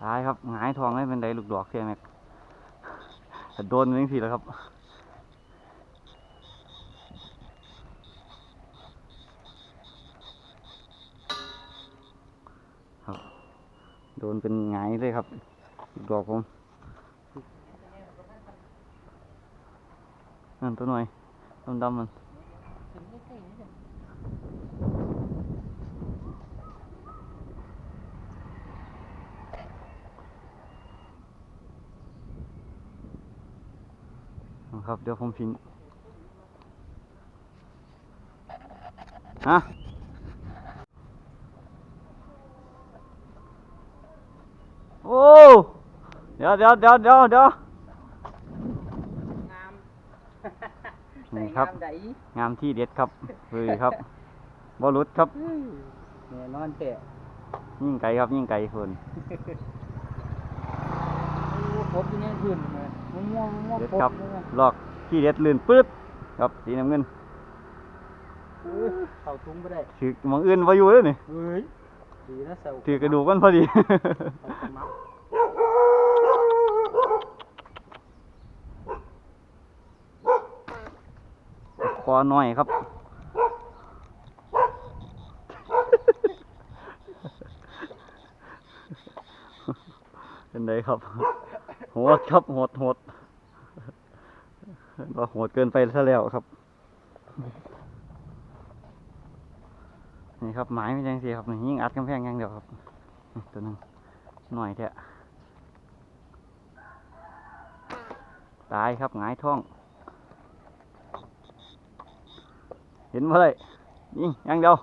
ท้ายครับหงายทองให้เป็นไดลูกดอกเทียแม็กโดนมันจังสิแล้วครับครับ โดนเป็นหงายเลยครับลูกดอกผมนั่นตัวหน่อยดำๆมัน ครับ เดี๋ยวผมพิงฮะโอ้เดี๋ยวเดี๋ยวเดี๋ยวเดี๋ยวเดี๋ยวงามนี่ครับ งามใดงามที่เด็ดครับเฮ้ยครับบอลุดครับ แน่นอนแท้ยิ่งไกลครับยิ่งไกลคน โอ้ครบที่นี่ขึ้นเลยม่วงม่วงม่วงเด็ดครครับเลยลอกที่เด็ดลื่นปื๊ดครับสีน้ำเงินเอ้ยเข้าทุ่งไปได้ถือหมองอื่นมาอยู่เลยนี่เฮ้ยดีนะเสาถือกระดูกมันพอดีเอากระมังคอหน่อยครับ เป็นไงครับ โหดครับโหดโหดก็โหดเกินไปซะแล้วครับ นี่ครับหมายไม่ยังสิครับนี่ยิ่งอัดกำแพงย่างเดียวครับตัวหนึงหน่อยแท้ตายครับหงายท้อง เห็นบ่เลยยิงย่างเดียว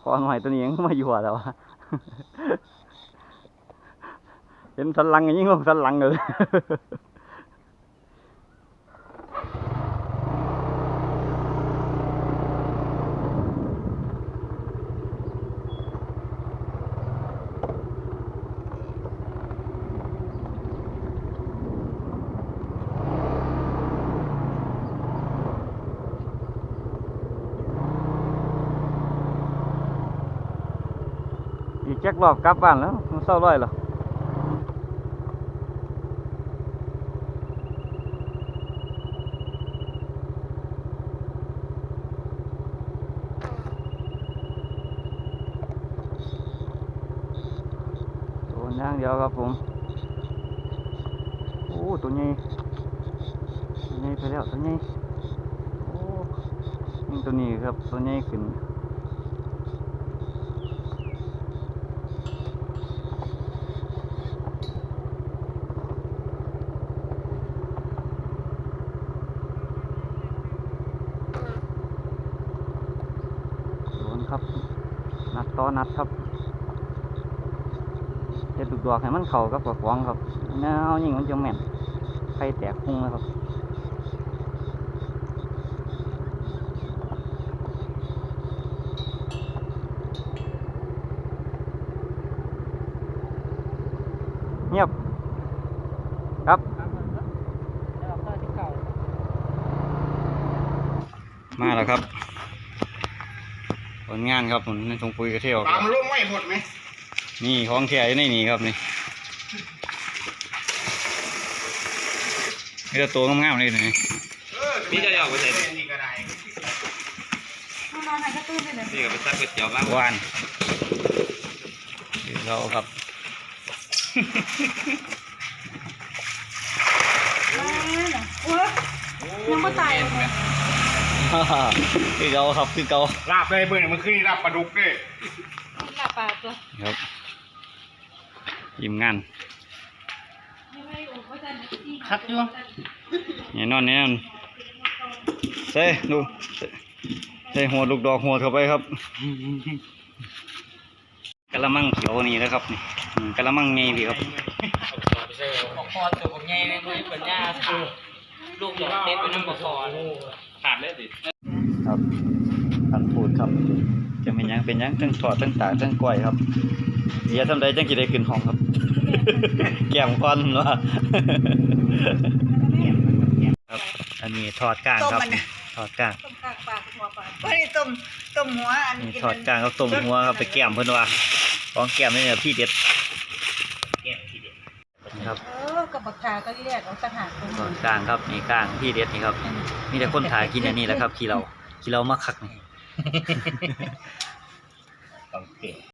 คอหน่อยตัวนี้ยังมาอยู่แต่ว่าเห็นสันหลังก็ยิงลงสันห ลังเลยอีกแจ็ครอบกลับบ้านแล้วมันเศร้าร้อยเหรอตัวอย่างเดียวครับผมโอ้ตัวใหญ่ตัวใหญ่ไปแล้วตัวใหญ่โอ้นี่ตัวนี้ครับตัวใหญ่ขึ้นโดนครับนัดต่อนัดครับ เจ็ดลูกดอกให้มันเข่ากับกระฟองครับแนวยิงมันจะแม่นไฟแตกพุ่งนะครับเงียบครับมาแล้วครับผลงานครับผมในทงปุยกระเทียวคปลารับมันล่วงไม่หมดไหม นี่ของแท้อยู่ในนี่ครับนี่นี่จะตัวงามๆเลยนี่เออนี่จะเอาไปใส่นี่ก็ได้นอนไหนก็ตื้นไปเลยนี่ก็ไปซักก๋วยเตี๋ยวบ้างหวานคือเราครับโอ้ยยังไม่ตายเลยคือเกาครับคือเกาลาบเลยเบื่อมันขึ้นลาบปลาดุกด้วยหลับปากตัวครับ ยิมงานคักอยู่เนี่ยนอนเนี่ยนอนเซ่ดูเซ่เซ่หัวลูกดอกหัวเข้าไปครับกะละมังเขียวนี่นะครับนี่อืมกะละมังไงดีครับบอกคอตัวผมใหญ่เลยมันเป็นหญ้าขาดลูกดอกเต็มไปน้ำบอกคอขาดเลยสิครับพันพูดครับ จะเป็นหยังเป็นหยังทั้งถอดทั้งตากทั้งก้อยครับ เดี๋ยวทำใดจังกี่ได้ขึ้นห้องครับ แก้มก้อนว่าครับ อันนี้ถอดกลางครับถอดกลางต้มกากปากหัวปากไม่ได้ต้มต้มหัวอันนี่กินถอดกลางครับต้มหัวครับไปแก้มเพิ่นว่าของแก้มนี่เนี่ยพี่เด็ดแก้มทีเดียวนะครับเออกับบักขาก็เรียกเอาสักหาคนส่วนกลางครับนี่กลางพี่เด็ดนี่ครับ มีแต่คนถ่ายกินอันนี้แหละครับขี้เราขี้เรามาคักนี่ต้องเก่ง